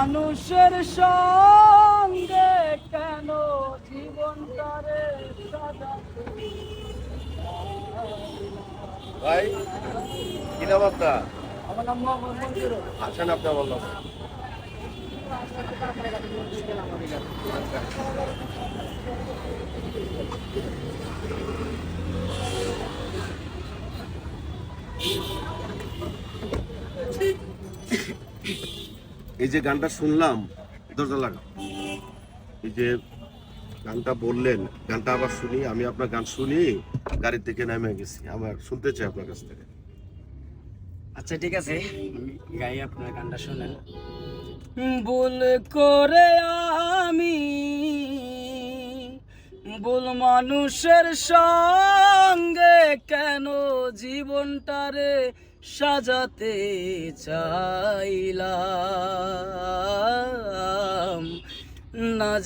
মানুষের সঙ্গে কেন জীবন তারে ভাই কি নাম আপনার? আমার নাম মোহাম্মদ আছেন আপনার বললাম। এই যে গানটা শুনলাম দরজা লাগা এই যে গানটা বললেন গানটা আবার শুনি আমি আপনার গান শুনি গাড়ি থেকে নেমে গেছি। আমার শুনতে চাই আপনার কাছ থেকে। আচ্ছা ঠিক আছে। আমি গাই আপনার গানটা শোনেন। ভুল করে আমি ভুল মানুষের সঙ্গে কেন জীবনটারে সাজাতে চাইলাম?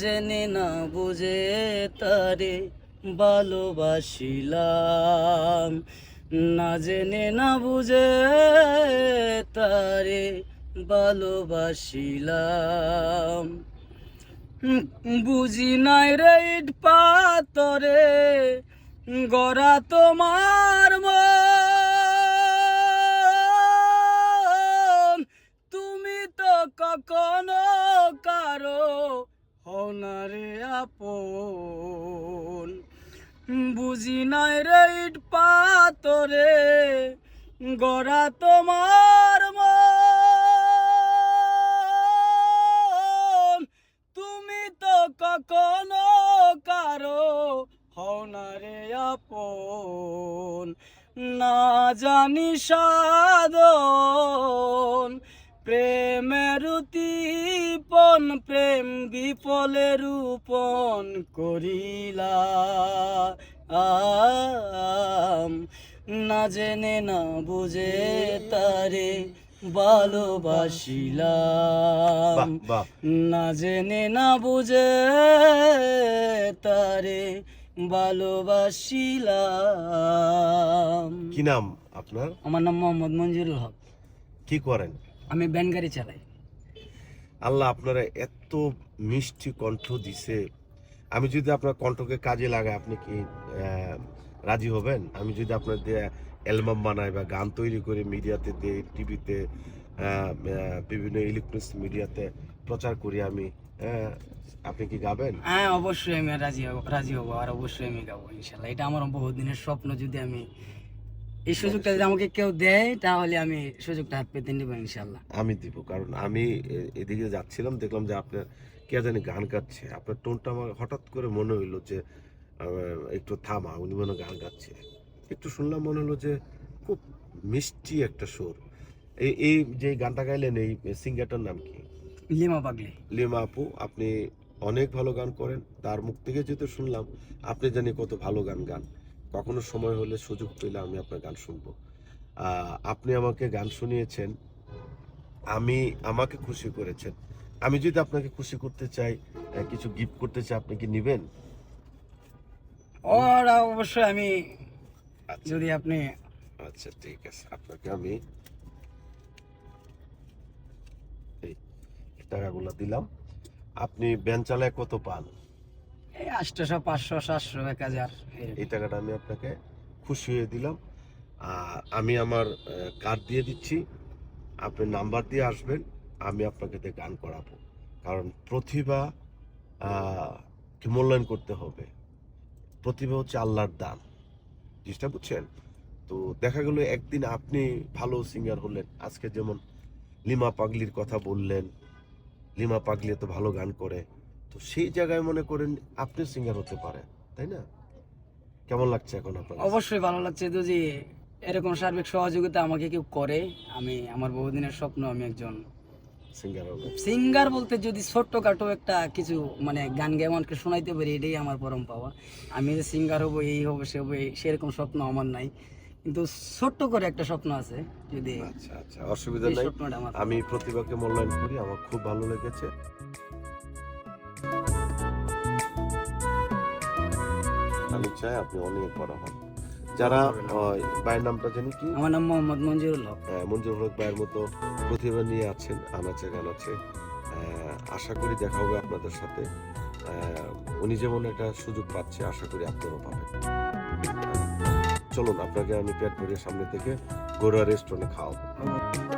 জেনে না বুঝে তারে ভালোবাসিলাম। না জেনে না বুঝে তারে ভালোবাসিলাম। বুঝি নাই রে ইট পাতরে গড়া তোমার তুমি তো কখনো কারও হও না রে আপন। বুঝি নাই রে পাতরে গড়া তোমার তুমি তো কখনো কারও হও না রে আপন। না জানি সাধন, প্রেমের উতীপন প্রেম বিফলে রূপন করিলা। আম না জেনে না বুঝে তারে ভালোবাসিলাম। বাহ না জেনে না বুঝে তারে ভালোবাসিলাম। কি নাম আপনার? আমার নাম মোহাম্মদ মঞ্জুরুল হক। কি করেন? আমি ব্যান গাড়ি চালাই। আল্লাহ আপনারা এত মিষ্টি কণ্ঠ দিছে। আমি যদি আপনার কণ্ঠকে কাজে লাগাই, আপনি কি রাজি হবেন? আমি যদি আপনার দিয়ে অ্যালবাম বানাই বা গান তৈরি করে মিডিয়াতে দিই টিভিতে বিভিন্ন ইলেকট্রনিক্স মিডিয়াতে প্রচার করি আমি আপনি কি গাবেন? হ্যাঁ অবশ্যই আমি রাজি হব রাজি হব, আর অবশ্যই আমি গাবো, ইনশাল্লাহ। এটা আমার বহুদিনের স্বপ্ন, যদি আমি এই সুযোগটা যদি আমাকে কেউ দেয় তাহলে আমি সুযোগটা হাত পেতে নিব ইনশাল্লাহ আমি দিব কারণ আমি এদিকে যাচ্ছিলাম দেখলাম যে আপনার কে জানি গান গাচ্ছে। আপনার টোনটা আমার হঠাৎ করে মনে হইল যে একটু থামা উনি মনে গান গাচ্ছে। একটু শুনলাম মনে হলো যে খুব মিষ্টি একটা সুর। এই এই যে গানটা গাইলেন এই সিঙ্গারটার নাম কি? লিমা পাগলি। লিমা আপু আপনি অনেক ভালো গান করেন। তার মুখ থেকে যেহেতু শুনলাম আপনি জানি কত ভালো গান গান। কখনো সময় হলে সুযোগ পেলে আমি আপনার গান শুনব। আপনি আমাকে গান শুনিয়েছেন আমি আমাকে খুশি করেছেন। আমি যদি আপনাকে খুশি করতে চাই কিছু গিফট করতে চাই আপনি কি নেবেন? ওরা অবশ্যই আমি আচ্ছা। যদি আপনি আচ্ছা ঠিক আছে। আপনাকে আমি এই টাকাগুলো দিলাম। আপনি ব্যান চালায় কত পান? এই পাঁচশো, সাতশো, এক হাজার এই টাকাটা আমি আপনাকে খুশি হয়ে দিলাম। আমি আমার কার্ড দিয়ে দিচ্ছি। আপনি নাম্বার দিয়ে আসবেন, আমি আপনাকে দিয়ে গান করাবো। কারণ প্রতিভা মূল্যায়ন করতে হবে। প্রতিভা হচ্ছে আল্লাহর দান। জিনিসটা বুঝছেন? তো দেখা গেল একদিন আপনি ভালো সিঙ্গার হলেন। আজকে যেমন লিমা পাগলির কথা বললেন, লিমা পাগলি এত ভালো গান করে। তো সেই জায়গায় মনে করেন আপনি সিঙ্গার হতে পারেন তাই না? কেমন লাগছে এখন আপনার অবশ্যই ভালো লাগছে তো যে এরকম সার্বিক সহযোগিতা আমাকে কেউ করে। আমি আমার বহুদিনের স্বপ্ন আমি একজন সিঙ্গার হবে। সিঙ্গার বলতে যদি ছোট্টখাটো একটা কিছু মানে গান গেয়ে মানুষকে শোনাইতে পারি এটাই আমার পরম পাওয়া। আমি যে সিঙ্গার হব এই হব সে হব সেরকম স্বপ্ন আমার নাই। কিন্তু ছোট্ট করে একটা স্বপ্ন আছে যদি আচ্ছা আচ্ছা অসুবিধা নাই। আমি প্রতিভাকে মূল্যায়ন করি আমার খুব ভালো লেগেছে। চাই আপনি অনেক বড় হন। যারা ভাইয়ের নামটা জানি কি? আমার নাম মোহাম্মদ মঞ্জুরুল হক। আহ, মঞ্জুর হক ভাইয়ের মতো প্রতিভা নিয়ে আছেন আনাচে গানাচে। আহ, আশা করি দেখা হবে আপনাদের সাথে। উনি যেমন একটা সুযোগ পাচ্ছে আশা করি আপনারাও পাবেন। চলুন আপনাকে আমি পেট ভরিয়ে সামনে থেকে গরুয়া রেস্টুরেন্টে খাওয়াবো।